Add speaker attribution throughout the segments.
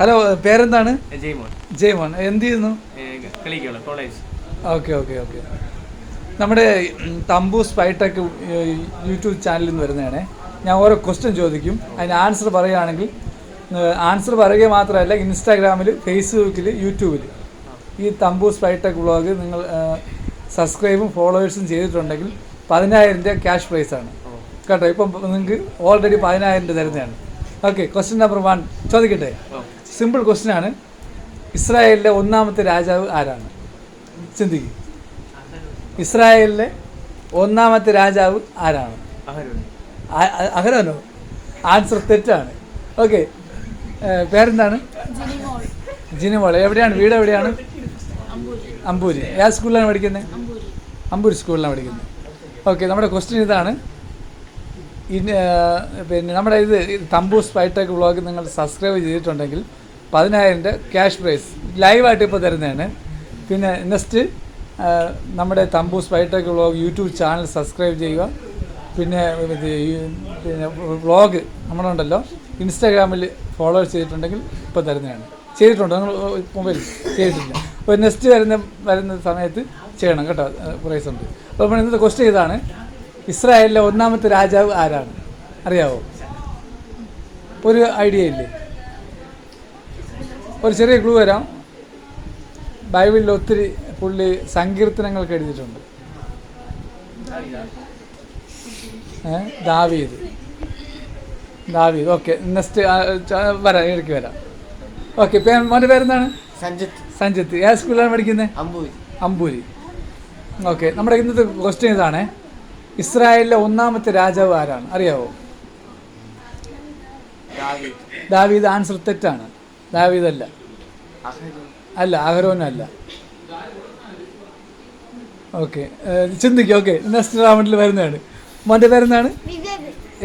Speaker 1: Hello പേരെന്താണ്?
Speaker 2: ജയ്മോൻ.
Speaker 1: എന്ത് ചെയ്യുന്നു?
Speaker 2: കോളേജ്.
Speaker 1: Okay okay okay. നമ്മുടെ തമ്പു സ്പൈടെക് യൂട്യൂബ് ചാനലിൽ നിന്ന് വരുന്നതാണേ. ഞാൻ ഓരോ ക്വസ്റ്റ്യൻ ചോദിക്കും. അതിന് ആൻസർ പറയുകയാണെങ്കിൽ ആൻസർ പറയുക മാത്രമല്ല ഇൻസ്റ്റാഗ്രാമിൽ ഫേസ്ബുക്കിൽ യൂട്യൂബിൽ ഈ തമ്പു സ്പൈടെക് വ്ളോഗ് നിങ്ങൾ സബ്സ്ക്രൈബും ഫോളോവേഴ്സും ചെയ്തിട്ടുണ്ടെങ്കിൽ പതിനായിരം രൂപ ക്യാഷ് പ്രൈസാണ് കേട്ടോ? ഇപ്പം നിങ്ങൾക്ക് ഓൾറെഡി പതിനായിരം രൂപ തരുന്നതാണ്. ഓക്കെ ക്വസ്റ്റ്യൻ നമ്പർ വൺ ചോദിക്കട്ടെ? സിമ്പിൾ ക്വസ്റ്റ്യൻ ആണ് ഇസ്രായേലിലെ ഒന്നാമത്തെ രാജാവ് ആരാണ്? ചിന്തിക്കും. ഇസ്രായേലിലെ ഒന്നാമത്തെ രാജാവ് ആരാണ്? അഹരോനോ. ആൻസർ തെറ്റാണ്. ഓക്കെ. പേരെന്താണ്?
Speaker 3: ജിനിമോൾ.
Speaker 1: എവിടെയാണ്? വീട് എവിടെയാണ്?
Speaker 3: അമ്പൂരി.
Speaker 1: ഏത് സ്കൂളിലാണ് പഠിക്കുന്നത്?
Speaker 3: അമ്പൂരി
Speaker 1: സ്കൂളിലാണ് പഠിക്കുന്നത്. ഓക്കെ നമ്മുടെ ക്വസ്റ്റ്യൻ ഇതാണ്. പിന്നെ നമ്മുടെ ഇത് തമ്പൂസ് തമ്പു സ്പൈടെക് വ്ളോഗ് നിങ്ങൾ സബ്സ്ക്രൈബ് ചെയ്തിട്ടുണ്ടെങ്കിൽ പതിനായിരം രൂപ ക്യാഷ് പ്രൈസ് ലൈവായിട്ട് ഇപ്പോൾ തരുന്നതാണ്. പിന്നെ നെക്സ്റ്റ് നമ്മുടെ Thampu Spytech vlog YouTube channel subscribe ചെയ്യുക. പിന്നെ പിന്നെ വ്ളോഗ് നമ്മളുണ്ടല്ലോ ഇൻസ്റ്റാഗ്രാമിൽ ഫോളോ ചെയ്തിട്ടുണ്ടെങ്കിൽ ഇപ്പോൾ തരുന്നതാണ്. ചെയ്തിട്ടുണ്ടോ? നിങ്ങൾ മൊബൈൽ ചെയ്തിട്ടില്ല. അപ്പോൾ നെക്സ്റ്റ് വരുന്ന വരുന്ന സമയത്ത് ചെയ്യണം കേട്ടോ പ്രൈസ് ഉണ്ട്. അപ്പോൾ നമ്മൾ ഇന്നത്തെ ക്വസ്റ്റ്യൻ ഇതാണ്. ഇസ്രായേലിലെ ഒന്നാമത്തെ രാജാവ് ആരാണ്? അറിയാവോ? ഒരു ഐഡിയ ഇല്ലേ? ഒരു ചെറിയ ക്ലൂ വരാം ബൈബിളിൽ ഒത്തിരി പുള്ളി സങ്കീർത്തനങ്ങൾക്ക് എഴുതിയിട്ടുണ്ട്? ദാവീദ്. ദാവീദ്. ഓക്കെ. നെക്സ്റ്റ് വരാം ഇടയ്ക്ക് വരാം. ഓക്കെ പേ മോന്റെ പേരെന്താണ്?
Speaker 2: സഞ്ജിത്ത്.
Speaker 1: സഞ്ജിത്ത്. ഏത് സ്കൂളിലാണ് പഠിക്കുന്നത്?
Speaker 2: അമ്പൂരി.
Speaker 1: അമ്പൂരി. ഓക്കെ നമ്മുടെ ഇന്നത്തെ ക്വസ്റ്റ്യൻ ഇതാണ്. ഇസ്രായേലിലെ ഒന്നാമത്തെ രാജാവ് ആരാണ്? അറിയാവോ?
Speaker 2: ദാവീദ്.
Speaker 1: ദാവീദ് ആൻസർ തെറ്റാണ്. ദാവീദല്ല. അല്ല അഹരോനല്ല. ഓക്കെ ചിന്തിക്കുക ഓക്കെ നെക്സ്റ്റ് റൗണ്ടിൽ വരുന്നതാണ്. മോന്റെ പേരെന്താണ്?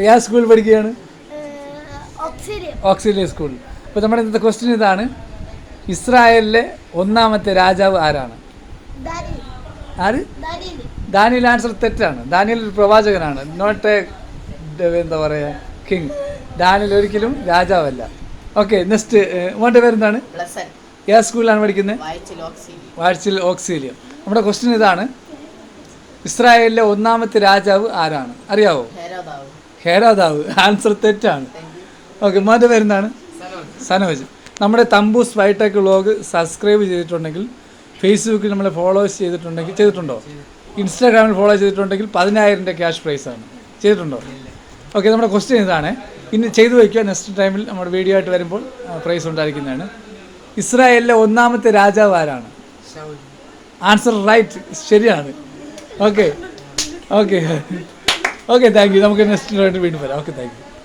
Speaker 1: ഏത് സ്കൂളിൽ പഠിക്കുകയാണ്?
Speaker 3: ഓക്സിലിയം
Speaker 1: സ്കൂൾ അപ്പോൾ നമ്മുടെ ഇന്നത്തെ ക്വസ്റ്റ്യൻ ഇതാണ്. ഇസ്രായേലിലെ ഒന്നാമത്തെ രാജാവ് ആരാണ്? ആര്? ദാനിയൽ. ആൻസർ തെറ്റാണ്. ദാനിയൽ ഒരു പ്രവാചകനാണ്. നോട്ട് എ എന്താ പറയുക കിങ് ദാനിയൽ ഒരിക്കലും രാജാവല്ല. ഓക്കെ നെക്സ്റ്റ് മോന്റെ പേരെന്താണ്? ഏത് സ്കൂളിലാണ് പഠിക്കുന്നത്? വാഴ്ചയിൽ ഓക്സിലിയം. നമ്മുടെ ക്വസ്റ്റ്യൻ ഇതാണ്. ഇസ്രായേലിലെ ഒന്നാമത്തെ രാജാവ് ആരാണ്? അറിയാവോ?
Speaker 2: ഹേരോദാവ്.
Speaker 1: ആൻസർ തെറ്റാണ്. ഓക്കെ മോന്റെ പേരെന്താണ്?
Speaker 2: സനോജ്.
Speaker 1: സനോജ്. നമ്മുടെ തമ്പൂസ് സ്പൈടെക് വ്ളോഗ് സബ്സ്ക്രൈബ് ചെയ്തിട്ടുണ്ടെങ്കിൽ ഫേസ്ബുക്കിൽ നമ്മളെ ഫോളോസ് ചെയ്തിട്ടുണ്ടെങ്കിൽ ചെയ്തിട്ടുണ്ടോ? ഇൻസ്റ്റാഗ്രാമിൽ ഫോളോ ചെയ്തിട്ടുണ്ടെങ്കിൽ പതിനായിരം രൂപ ക്യാഷ് പ്രൈസാണ് ചെയ്തിട്ടുണ്ടോ? ഓക്കെ നമ്മുടെ ക്വസ്റ്റ്യൻ ഇതാണ്. ഇനി ചെയ്തു വയ്ക്കുക. നെക്സ്റ്റ് ടൈമിൽ നമ്മുടെ വീഡിയോ ആയിട്ട് വരുമ്പോൾ പ്രൈസ് ഉണ്ടായിരിക്കുന്നതാണ്. ഇസ്രായേലിലെ ഒന്നാമത്തെ രാജാവ് ആരാണ്? ആൻസർ റൈറ്റ് ശരിയാണ്. Okay okay okay thank you നമുക്ക് നെക്സ്റ്റ് വീണ്ടും വരാം. Okay thank U